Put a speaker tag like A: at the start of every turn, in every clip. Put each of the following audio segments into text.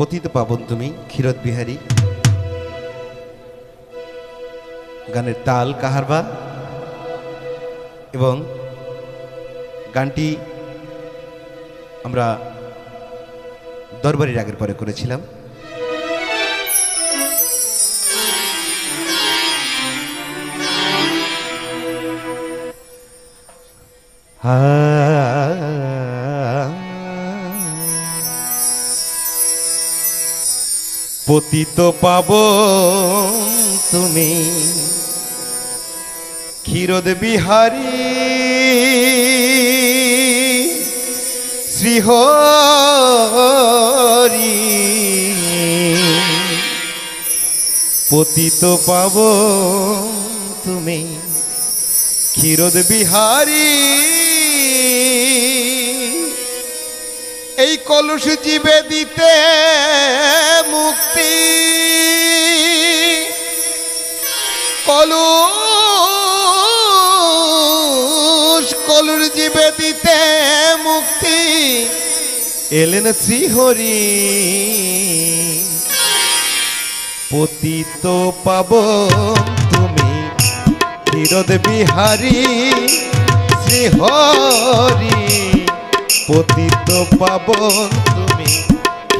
A: পতিত পাবন তুমি, ক্ষীরদ বিহারী। গানের তাল কাহারবা এবং গানটি আমরা দরবারি রাগের পরে করেছিলাম। পতিত পাব তুমি। ক্ষীরদ বিহারী, শ্রীহরি, পতিত পাব তুমি। ক্ষীরদ বিহারী, এই কলুষ জীবে দিতে মুক্তি। কলুষ কলুর জীবে দিতে মুক্তি। এলেন শ্রীহরি। পতিত পাব তুমি ক্ষীরদ বিহারী শ্রীহরি। পতিত পাব তুমি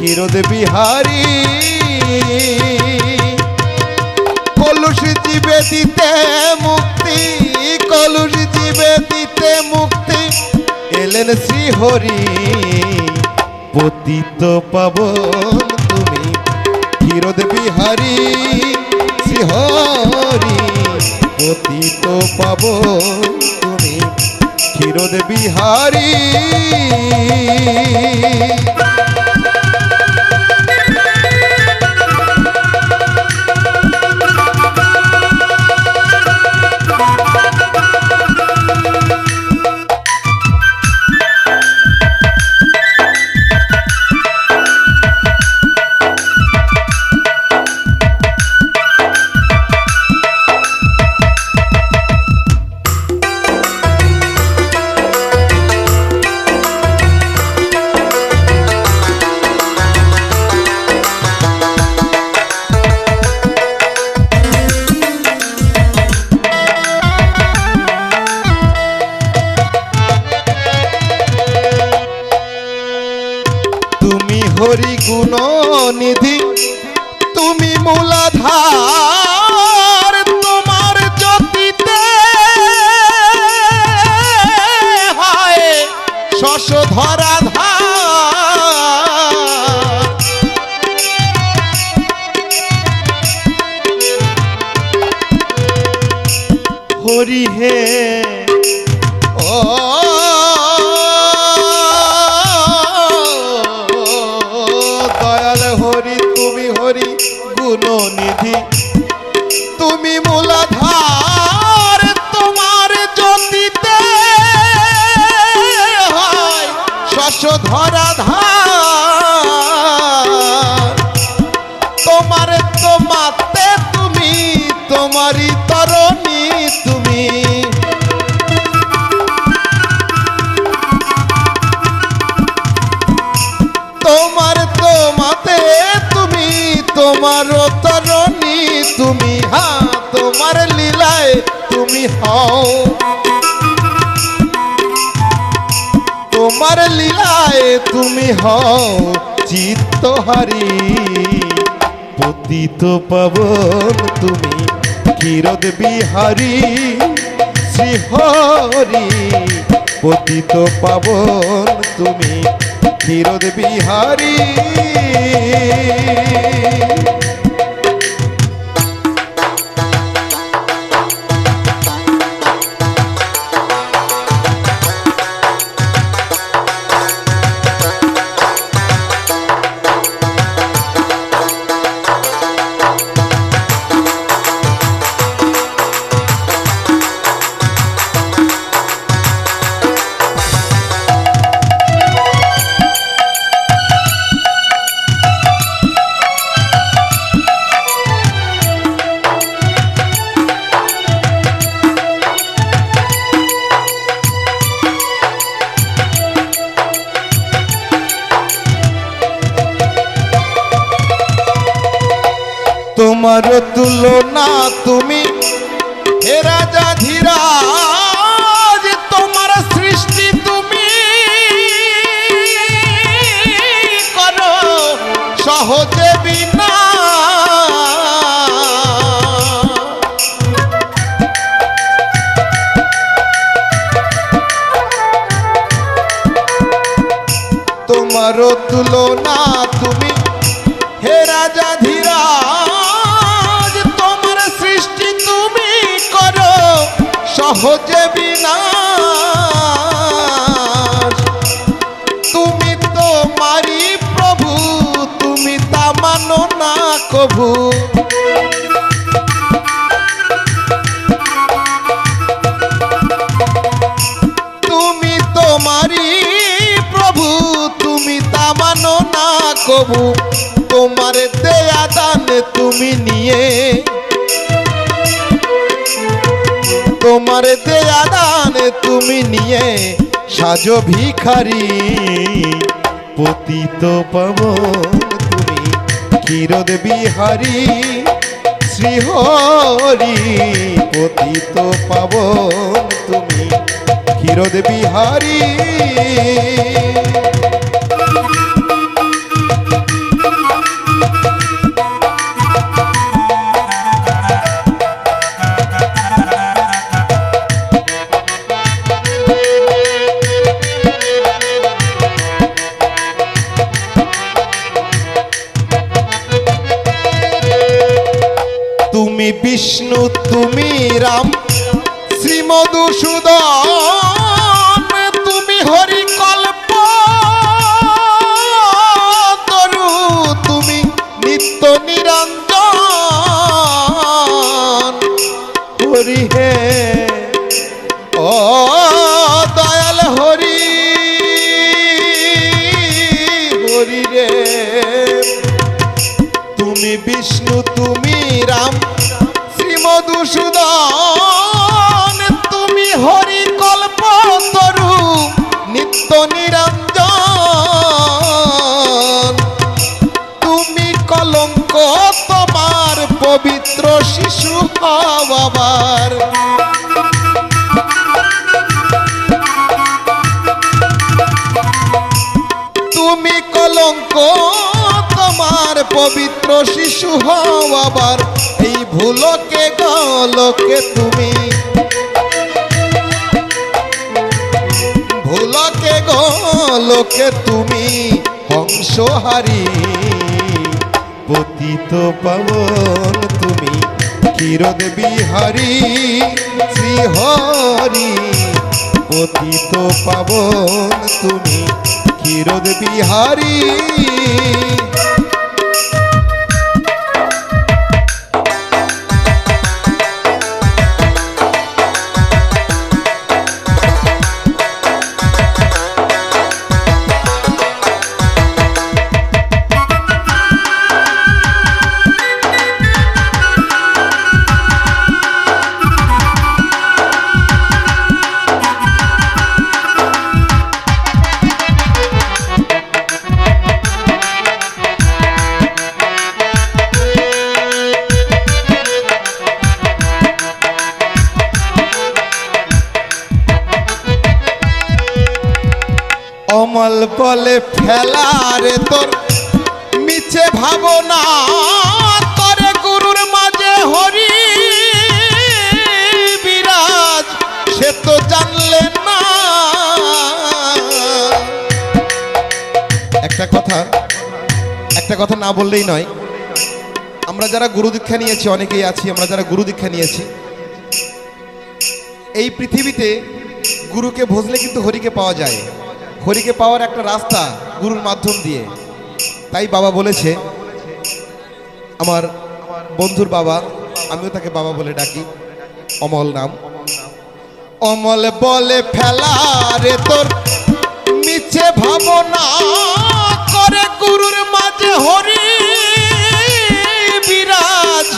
A: ক্ষীরদ বিহারী। কলুষ জীবে মুক্তি, কলুষ জীবে মুক্তি। এলেন শ্রীহরি, পতিত পাবন তুমি। ক্ষীরদ বিহারী, শ্রীহরি, পতিত পাবন তুমি। ক্ষীরদ বিহারী। গুণ নিধি। তুমি মূলাধার তোমার জ্যোতিতে শশ ধরা ধার তোমার তোমাতে তুমি তোমারই তরণী তোমার লীলায় তুমি হও চিত্তহারি। পতিত পাবন তুমি ক্ষীরদ বিহারী, শ্রীহরি। পতিত পাবন তুমি ক্ষীরদ বিহারী। তোমার তুলনা তুমি হে রাজা ধীরাজ। সহজে বিনা। তুমি তো মারি প্রভু তুমি তা মানো না কভু তোমার দেয়া দান তুমি নিয়ে সাজো ভিখারি। পতিত পাব তুমি কিরদ বিহারী, শ্রীহরি। পতিত পাব তুমি কিরদ বিহারী। তুমি বিষ্ণু তুমি রাম শ্রীমধুসূদন তুমি হরিকল্প কলঙ্ক তোমার পবিত্র শিশু হবার তুমি কলঙ্ক, তোমার পবিত্র শিশু হও আবার এই ভুলকে গলকে তুমি। ভুলকে গলকে তুমি, হংসহারি। পতিত পাবন তুমি। কিরদ বিহারী শ্রীহরি পতিত পাবন তুমি। কিরদ বিহারী অমল বলে ফেলারে তোর মিছে ভাবনা, তরে গুরুর মাঝে হরি বিরাজ, সে তো জানলে না। একটা কথা একটা কথা না বললেই নয়। আমরা যারা গুরু দীক্ষা নিয়েছি, অনেকেই আছি, আমরা যারা গুরু দীক্ষা নিয়েছি, এই পৃথিবীতে গুরুকে ভজলে কিন্তু হরিকে পাওয়া যায়। হরিকে পাওয়ার একটা রাস্তা গুরুর মাধ্যম দিয়ে। তাই বাবা বলেছে, আমার বন্ধুর বাবা, আমিও তাকে বাবা বলে ডাকি। অমল নাম। অমল বলে, ফেলা রে তোর মিছে ভাবনা। করে গুরুর মাঝে হরি বিরাজ।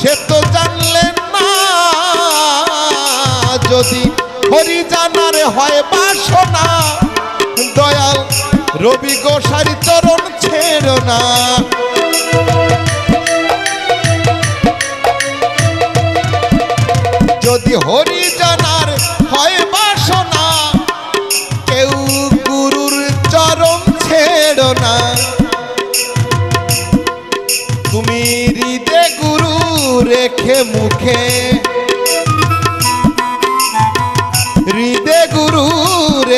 A: সে তো জানলেন না, যদি হরি জানার হয় বাসনা। রবি গোসারি তরণ ছেড় না। যদি হরি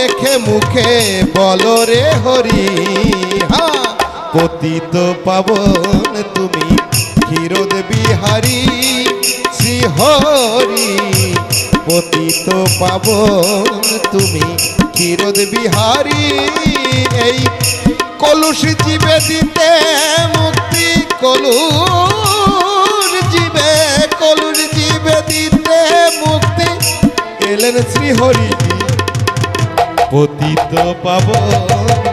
A: রেখে মুখে বলো রে হরি হ্যাঁ পতিত পাবন তুমি ক্ষীরোদ বিহারী শ্রী হরি পতিত পাবন তুমি ক্ষীরোদ বিহারী, এই কলুষ জীবে দিতে মুক্তি কলুষ জীবে কলুষ জীবে দিতে মুক্তি এলেন শ্রী হরি পতিত পাব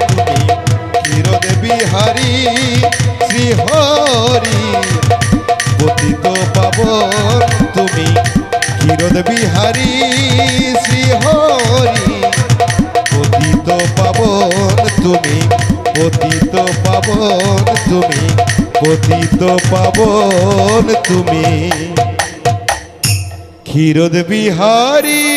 A: তুমি ক্ষীরদ বিহারী শ্রী হরি পতিত পাব তুমি ক্ষীরদ বিহারী শ্রী হরি পতিত পাবন তুমি, পতিত পাবন তুমি, পতিত পাবন তুমি। ক্ষীরদ বিহারী